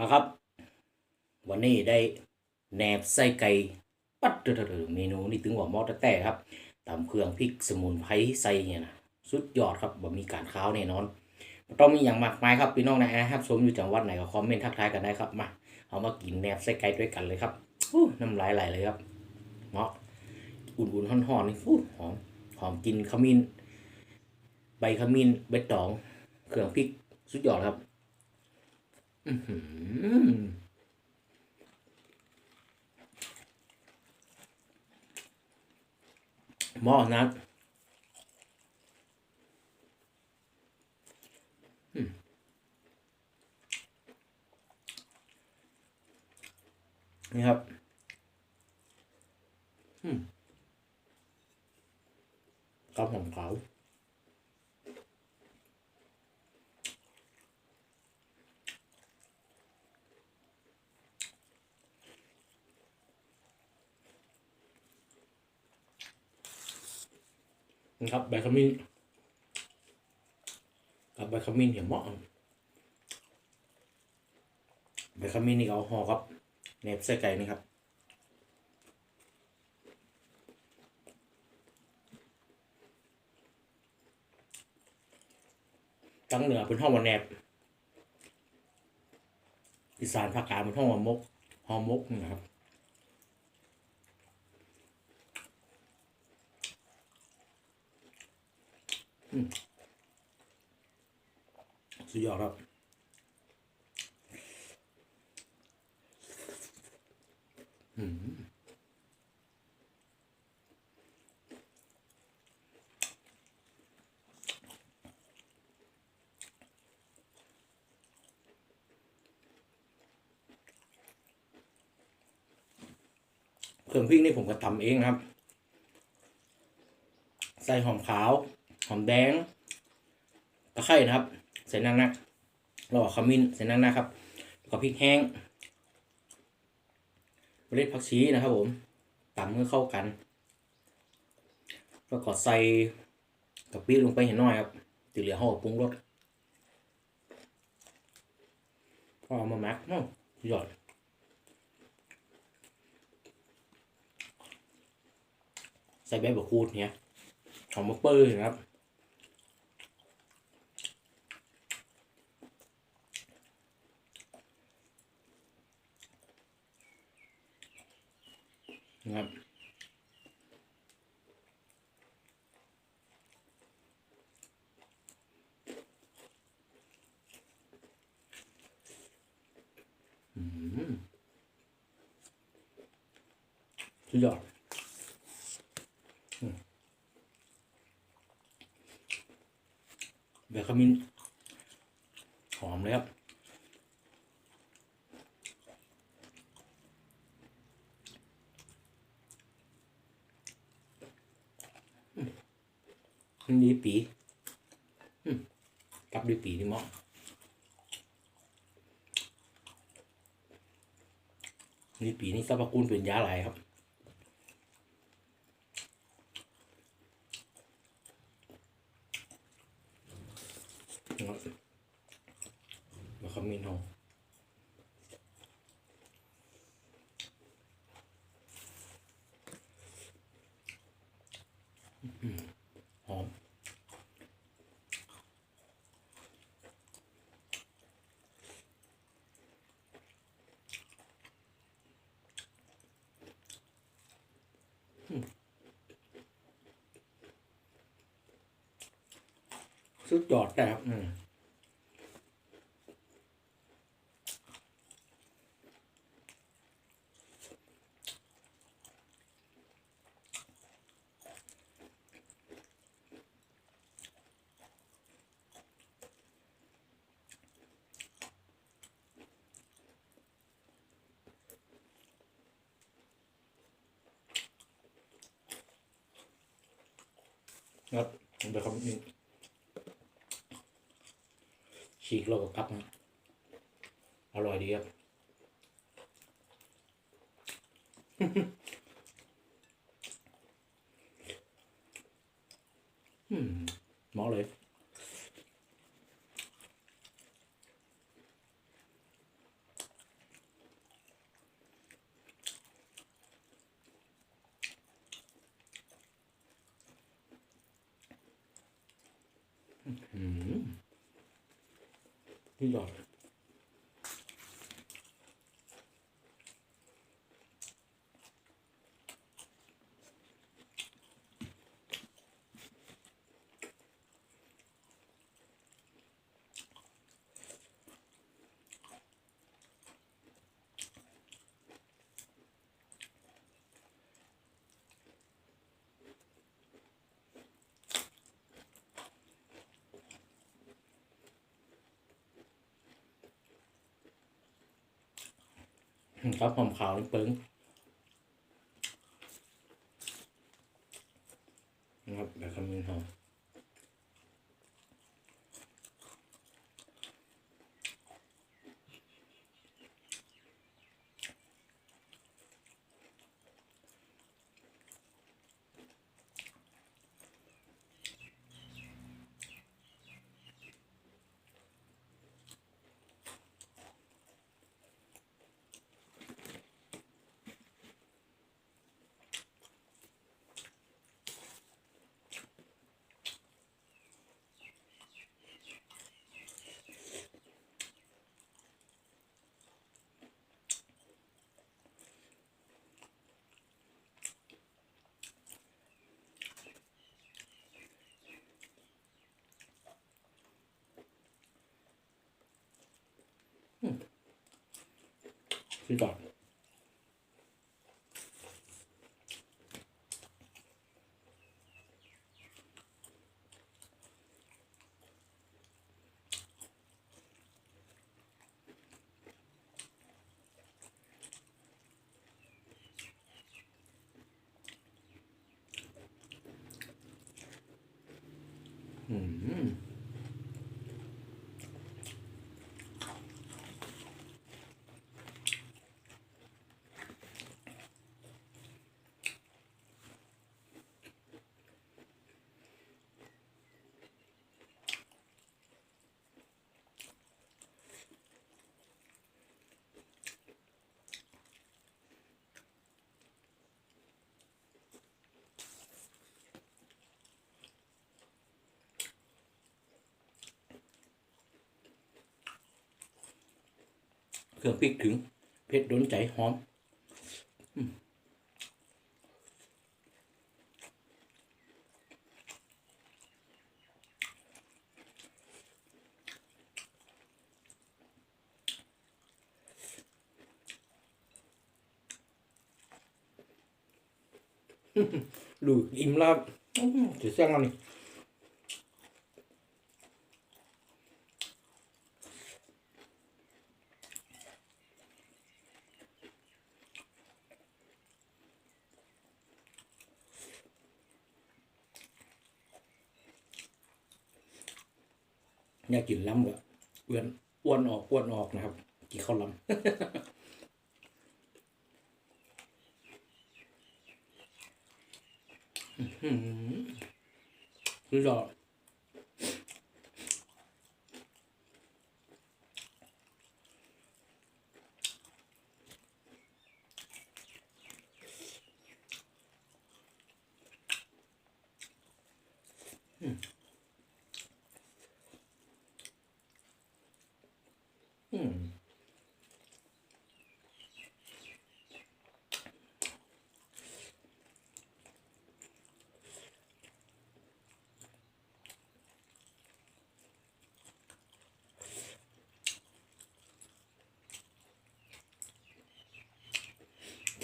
มาครับ วันนี้ได้แหนบไส้ไก่ปัดเถอเมนูนี่ถึงว่าหมอแต่ๆครับตำเครื่องพริกสมุนไพรใส่เนี่ยนะสุดยอดครับบ่มีการค้าวแน่นอนต้องมีอย่างมากมายครับพี่น้องนะครับชมอยู่จังหวัดไหนก็คอมเมนต์ทักทายกันได้ครับมาเอามากินแหนบไส้ไก่ด้วยกันเลยครับอู้น้ำลายไหลเลยครับเหมาะอุ่นๆห่อนๆนี่อู้หอมหอมกินขมิ้น ใบขมิ้นใบตอง เครื่องพริกสุดยอดครับ หือหม้อนั้นอืมนี่ครับอืมกับหอมขา นะครับใบขมิ้นกับใบขมิ้นเห็นเหมาะใบขมิ้นนี่เอาห่อครับเนบใส่ไก่นี่ครับตั้งเหนือเป็นห้องวันแนบอีสานภาคกลางเป็นห้องวันมกหอมมกนะครับ สุดยอดครับอืมเครื่องพริกนี่ผมก็ทำเองครับ ใส่หอมขาว หอมแดงตะไคร่นะครับ ใส่นักนักๆแล้วก็ขมิ้นใส่นักนะครับแล้วก็พริกแห้งเมล็ดผักชีนะครับผมตำให้เข้ากัน แล้วก็ใส่กะปิลงไปเห็นน้อยครับตีเหลือห่อปรุงรสก็เอมาแม็กน้องยอดใส่ใบบักคูดเนี่ยหอมมะเปื้อนะครับ นะครับอืมสุดยอดเบคามินหอมเลยครับ นี่ปีกับด้วยปีนี่มั้งนี่ปีนี่สรรพคุณเป็นยาหลายครับแล้วก็มีนองหอม สุดยอดนะครับ ครับเดี๋ยวครับนี่ฉีกโลกกับครับนะอร่อยดีครับ อืมเหมาะเลย นี่ ครับหอมขาวนี่เปิ้งนะครับแบบคำนี้หอม พี่ดอก รื่องพริกถึง เผ็ดโดนใจหอมดูอิ่มแล้วจะเสียงอานี่ อยากกินล้ำก็เอื้อนอ้วนออกอ้วนออกนะครับ กินข้าวล้ำอื้อหือคือด คลิ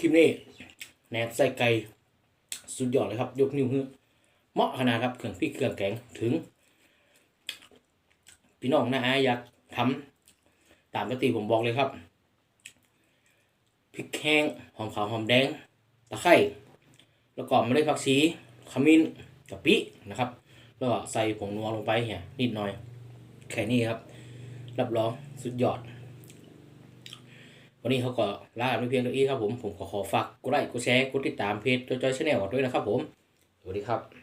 ปนี้แหนบใส่ไก่สุดยอดเลยครับ ยกนิ้วฮือเหมาะขนาดครับเครื่องพริกเครื่องแกงถึง พี่น้องนะอาอยากทำ ตามปกติผมบอกเลยครับพริกแห้งหอมขาวหอมแดงตะไคร้แล้วก็ไม่ได้ผักชีขมิ้นกะปินะครับ แล้วก็ใส่ผงนัวลงไปเนี่ยนิดหน่อยแค่นี้ครับ รับรองสุดยอด วันนี้เขาก็ลากันไปเพียงเท่านี้ครับผม ผมขอขอฝากกดไลค์กดแชร์กดติดตามเพจจอยจอยชาแนลด้วยนะครับผม สวัสดีครับ